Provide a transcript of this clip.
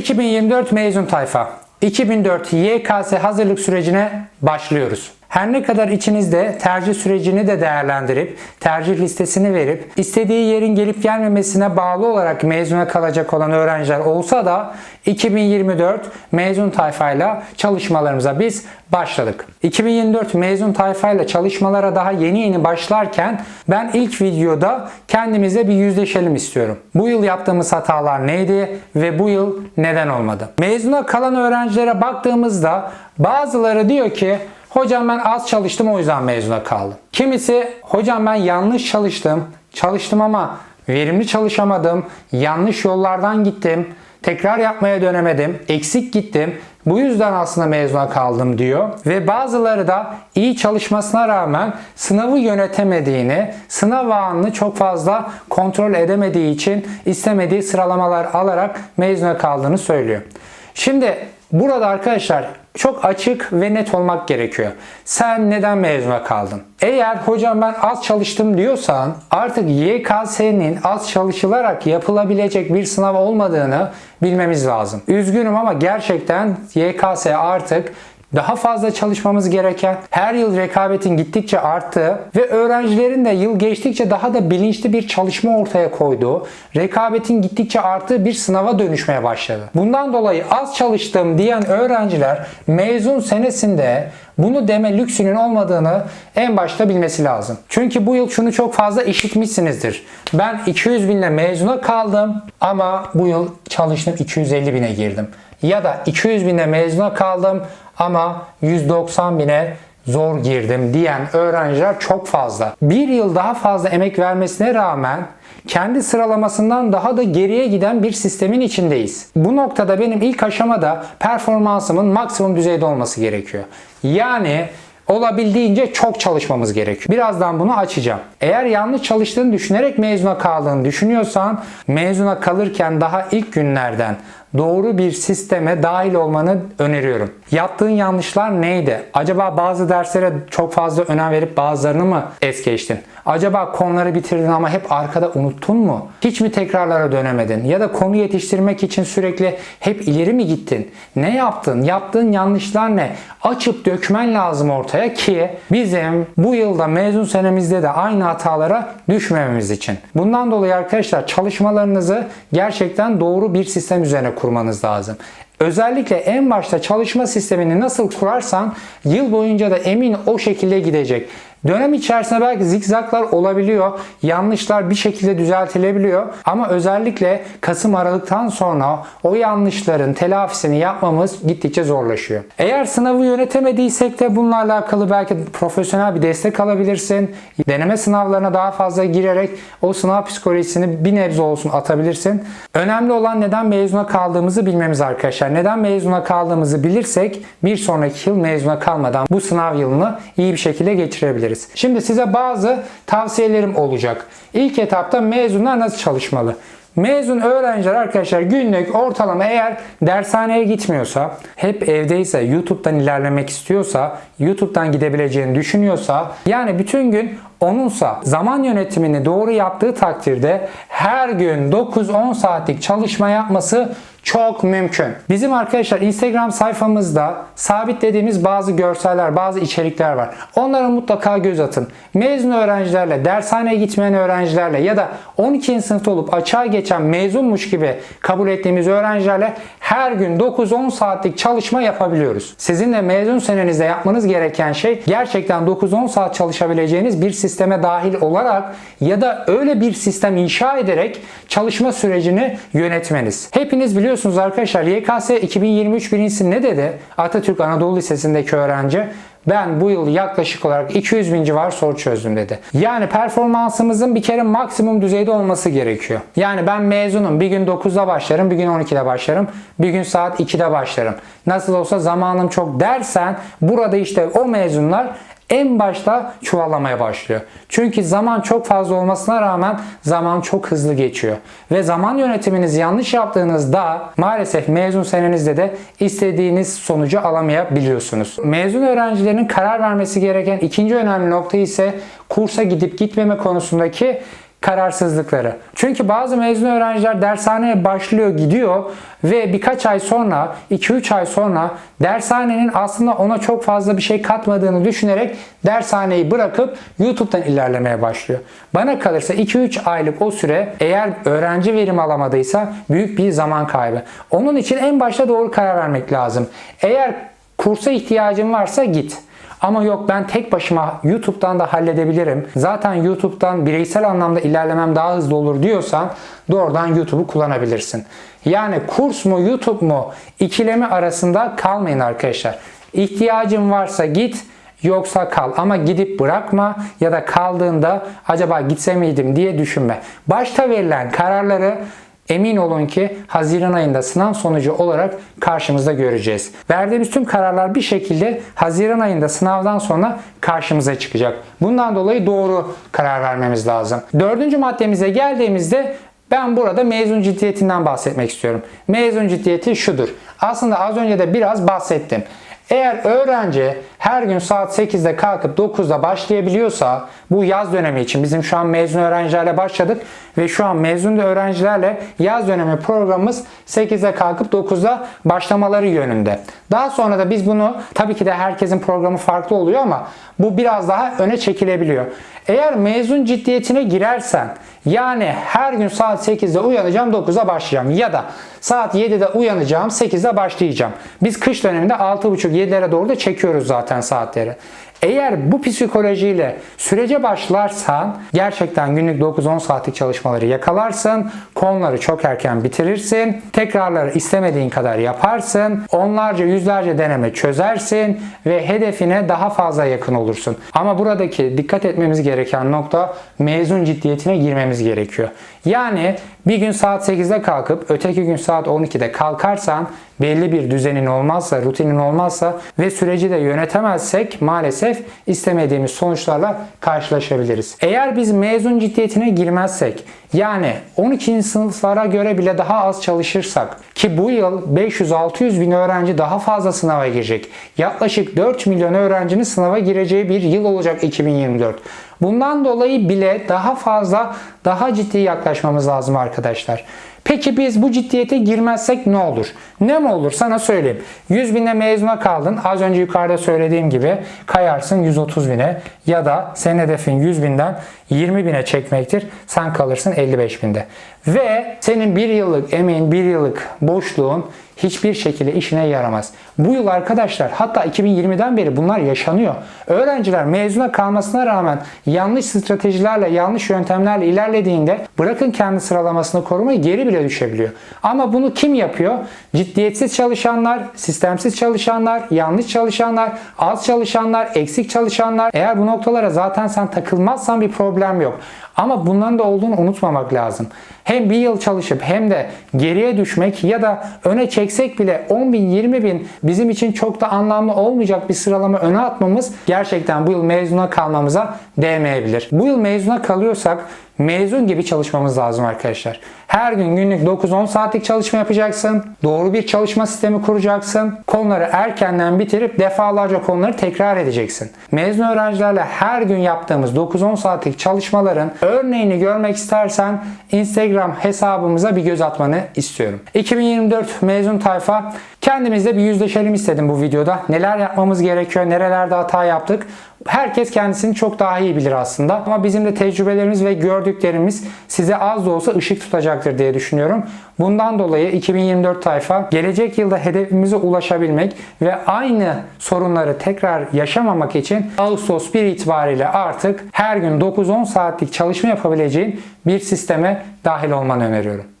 2024 mezun tayfa. 2004 YKS hazırlık sürecine başlıyoruz. Her ne kadar içinizde tercih sürecini de değerlendirip, tercih listesini verip, istediği yerin gelip gelmemesine bağlı olarak mezuna kalacak olan öğrenciler olsa da 2024 mezun tayfayla çalışmalarımıza biz başladık. 2024 mezun tayfayla çalışmalara daha yeni yeni başlarken ben ilk videoda kendimize bir yüzleşelim istiyorum. Bu yıl yaptığımız hatalar neydi ve bu yıl neden olmadı? Mezuna kalan öğrencilere baktığımızda bazıları diyor ki Hocam ben az çalıştım o yüzden mezuna kaldım. Kimisi hocam ben yanlış çalıştım. Çalıştım ama verimli çalışamadım. Yanlış yollardan gittim. Tekrar yapmaya dönemedim. Eksik gittim. Bu yüzden aslında mezuna kaldım diyor. Ve bazıları da iyi çalışmasına rağmen sınavı yönetemediğini, sınav anını çok fazla kontrol edemediği için istemediği sıralamalar alarak mezuna kaldığını söylüyor. Şimdi burada arkadaşlar çok açık ve net olmak gerekiyor. Sen neden mezuna kaldın? Eğer hocam ben az çalıştım diyorsan artık YKS'nin az çalışılarak yapılabilecek bir sınav olmadığını bilmemiz lazım. Üzgünüm ama gerçekten YKS artık daha fazla çalışmamız gereken, her yıl rekabetin gittikçe arttığı ve öğrencilerin de yıl geçtikçe daha da bilinçli bir çalışma ortaya koyduğu, rekabetin gittikçe arttığı bir sınava dönüşmeye başladı. Bundan dolayı az çalıştım diyen öğrenciler mezun senesinde bunu deme lüksünün olmadığını en başta bilmesi lazım. Çünkü bu yıl şunu çok fazla işitmişsinizdir. Ben 200 binle mezuna kaldım ama bu yıl çalıştım 250 bine girdim. Ya da 200 binde mezuna kaldım ama 190 bine zor girdim diyen öğrenciler çok fazla. Bir yıl daha fazla emek vermesine rağmen kendi sıralamasından daha da geriye giden bir sistemin içindeyiz. Bu noktada benim ilk aşamada performansımın maksimum düzeyde olması gerekiyor. Yani olabildiğince çok çalışmamız gerekiyor. Birazdan bunu açacağım. Eğer yanlış çalıştığını düşünerek mezuna kaldığını düşünüyorsan mezuna kalırken daha ilk günlerden doğru bir sisteme dahil olmanı öneriyorum. Yaptığın yanlışlar neydi? Acaba bazı derslere çok fazla önem verip bazılarını mı es geçtin? Acaba konuları bitirdin ama hep arkada unuttun mu? Hiç mi tekrarlara dönemedin? Ya da konu yetiştirmek için sürekli hep ileri mi gittin? Ne yaptın? Yaptığın yanlışlar ne? Açıp dökmen lazım ortaya ki bizim bu yılda mezun senemizde de aynı hatalara düşmememiz için. Bundan dolayı arkadaşlar çalışmalarınızı gerçekten doğru bir sistem üzerine kurmanız lazım. Özellikle en başta çalışma sistemini nasıl kurarsan yıl boyunca da emin o şekilde gidecek. Dönem içerisinde belki zikzaklar olabiliyor. Yanlışlar bir şekilde düzeltilebiliyor. Ama özellikle Kasım Aralık'tan sonra o yanlışların telafisini yapmamız gittikçe zorlaşıyor. Eğer sınavı yönetemediysek de bununla alakalı belki profesyonel bir destek alabilirsin. Deneme sınavlarına daha fazla girerek o sınav psikolojisini bir nebze olsun atabilirsin. Önemli olan neden mezuna kaldığımızı bilmemiz arkadaşlar. Neden mezuna kaldığımızı bilirsek bir sonraki yıl mezuna kalmadan bu sınav yılını iyi bir şekilde geçirebiliriz. Şimdi size bazı tavsiyelerim olacak. İlk etapta mezunlar nasıl çalışmalı? Mezun öğrenciler arkadaşlar günlük ortalama eğer dershaneye gitmiyorsa, hep evdeyse, YouTube'dan ilerlemek istiyorsa, YouTube'dan gidebileceğini düşünüyorsa, yani bütün gün onunsa zaman yönetimini doğru yaptığı takdirde her gün 9-10 saatlik çalışma yapması çok mümkün. Bizim arkadaşlar Instagram sayfamızda sabitlediğimiz bazı görseller, bazı içerikler var. Onlara mutlaka göz atın. Mezun öğrencilerle, dershaneye gitmeyen öğrencilerle ya da 12. sınıfta olup açığa geçen mezunmuş gibi kabul ettiğimiz öğrencilerle her gün 9-10 saatlik çalışma yapabiliyoruz. Sizin de mezun senenizde yapmanız gereken şey gerçekten 9-10 saat çalışabileceğiniz bir sisteme dahil olarak ya da öyle bir sistem inşa ederek çalışma sürecini yönetmeniz. Hepiniz biliyorsunuz arkadaşlar YKS 2023 birincisi ne dedi? Atatürk Anadolu Lisesi'ndeki öğrenci ben bu yıl yaklaşık olarak 200 bin civar soru çözdüm dedi. Yani performansımızın bir kere maksimum düzeyde olması gerekiyor. Yani ben mezunum. Bir gün 9'da başlarım, bir gün 12'de başlarım, bir gün saat 2'de başlarım. Nasıl olsa zamanım çok dersen burada işte o mezunlar en başta çuvallamaya başlıyor. Çünkü zaman çok fazla olmasına rağmen zaman çok hızlı geçiyor. Ve zaman yönetiminizi yanlış yaptığınızda maalesef mezun senenizde de istediğiniz sonucu alamayabiliyorsunuz. Mezun öğrencilerin karar vermesi gereken ikinci önemli nokta ise kursa gidip gitmeme konusundaki kararsızlıkları. Çünkü bazı mezun öğrenciler dershaneye başlıyor gidiyor ve birkaç ay sonra 2-3 ay sonra dershanenin aslında ona çok fazla bir şey katmadığını düşünerek dershaneyi bırakıp YouTube'dan ilerlemeye başlıyor. Bana kalırsa 2-3 aylık o süre eğer öğrenci verim alamadıysa büyük bir zaman kaybı. Onun için en başta doğru karar vermek lazım. Eğer kursa ihtiyacın varsa git. Ama yok ben tek başıma YouTube'dan da halledebilirim. Zaten YouTube'dan bireysel anlamda ilerlemem daha hızlı olur diyorsan doğrudan YouTube'u kullanabilirsin. Yani kurs mu YouTube mu ikilemi arasında kalmayın arkadaşlar. İhtiyacın varsa git yoksa kal ama gidip bırakma ya da kaldığında acaba gitse miydim diye düşünme. Başta verilen kararları Emin olun ki Haziran ayında sınav sonucu olarak karşımızda göreceğiz. Verdiğimiz tüm kararlar bir şekilde Haziran ayında sınavdan sonra karşımıza çıkacak. Bundan dolayı doğru karar vermemiz lazım. Dördüncü maddemize geldiğimizde ben burada mezun ciddiyetinden bahsetmek istiyorum. Mezun ciddiyeti şudur. Aslında az önce de biraz bahsettim. Eğer öğrenci her gün saat 8'de kalkıp 9'da başlayabiliyorsa bu yaz dönemi için bizim şu an mezun öğrencilerle başladık ve şu an mezun öğrencilerle yaz dönemi programımız 8'de kalkıp 9'da başlamaları yönünde. Daha sonra da biz bunu tabii ki de herkesin programı farklı oluyor ama bu biraz daha öne çekilebiliyor. Eğer mezun ciddiyetine girersen yani her gün saat 8'de uyanacağım 9'da başlayacağım ya da saat 7'de uyanacağım 8'de başlayacağım. Biz kış döneminde 6.30-7'lere doğru da çekiyoruz zaten saatleri. Eğer bu psikolojiyle sürece başlarsan gerçekten günlük 9-10 saatlik çalışmaları yakalarsın. Konuları çok erken bitirirsin. Tekrarları istemediğin kadar yaparsın. Onlarca yüzlerce deneme çözersin ve hedefine daha fazla yakın olursun. Ama buradaki dikkat etmemiz gereken nokta mezun ciddiyetine girmemiz gerekiyor. Yani bir gün saat 8'de kalkıp öteki gün saat 12'de kalkarsan belli bir düzenin olmazsa, rutinin olmazsa ve süreci de yönetemezsek maalesef istemediğimiz sonuçlarla karşılaşabiliriz. Eğer biz mezun ciddiyetine girmezsek yani 12. sınıflara göre bile daha az çalışırsak ki bu yıl 500-600 bin öğrenci daha fazla sınava girecek. Yaklaşık 4 milyon öğrencinin sınava gireceği bir yıl olacak 2024. Bundan dolayı bile daha fazla, daha ciddi yaklaşmamız lazım arkadaşlar. Peki biz bu ciddiyete girmezsek ne olur? Ne mi olur sana söyleyeyim. 100 bine mezuna kaldın. Az önce yukarıda söylediğim gibi kayarsın 130 bine ya da senin hedefin 100 binden 20 bine çekmektir. Sen kalırsın 55 binde. Ve senin bir yıllık emeğin, bir yıllık boşluğun hiçbir şekilde işine yaramaz. Bu yıl arkadaşlar hatta 2020'den beri bunlar yaşanıyor. Öğrenciler mezuna kalmasına rağmen yanlış stratejilerle, yanlış yöntemlerle ilerlediğinde bırakın kendi sıralamasını korumayı geri bile düşebiliyor. Ama bunu kim yapıyor? Ciddiyetsiz çalışanlar, sistemsiz çalışanlar, yanlış çalışanlar, az çalışanlar, eksik çalışanlar. Eğer bu noktalara zaten sen takılmazsan bir problem yok. Ama bunların da olduğunu unutmamak lazım. Hem bir yıl çalışıp hem de geriye düşmek ya da öne çeksek bile 10 bin 20 bin bizim için çok da anlamlı olmayacak bir sıralama öne atmamız gerçekten bu yıl mezuna kalmamıza değmeyebilir. Bu yıl mezuna kalıyorsak mezun gibi çalışmamız lazım arkadaşlar. Her gün günlük 9-10 saatlik çalışma yapacaksın. Doğru bir çalışma sistemi kuracaksın. Konuları erkenden bitirip defalarca konuları tekrar edeceksin. Mezun öğrencilerle her gün yaptığımız 9-10 saatlik çalışmaların örneğini görmek istersen Instagram hesabımıza bir göz atmanı istiyorum. 2024 mezun tayfa kendimizle bir yüzleşelim istedim bu videoda. Neler yapmamız gerekiyor, nerelerde hata yaptık. Herkes kendisini çok daha iyi bilir aslında. Ama bizim de tecrübelerimiz ve gördüklerimiz size az da olsa ışık tutacaktır diye düşünüyorum. Bundan dolayı 2024 tayfa gelecek yılda hedefimize ulaşabilmek ve aynı sorunları tekrar yaşamamak için Ağustos 1 itibariyle artık her gün 9-10 saatlik çalışma yapabileceğin bir sisteme dahil olmanı öneriyorum.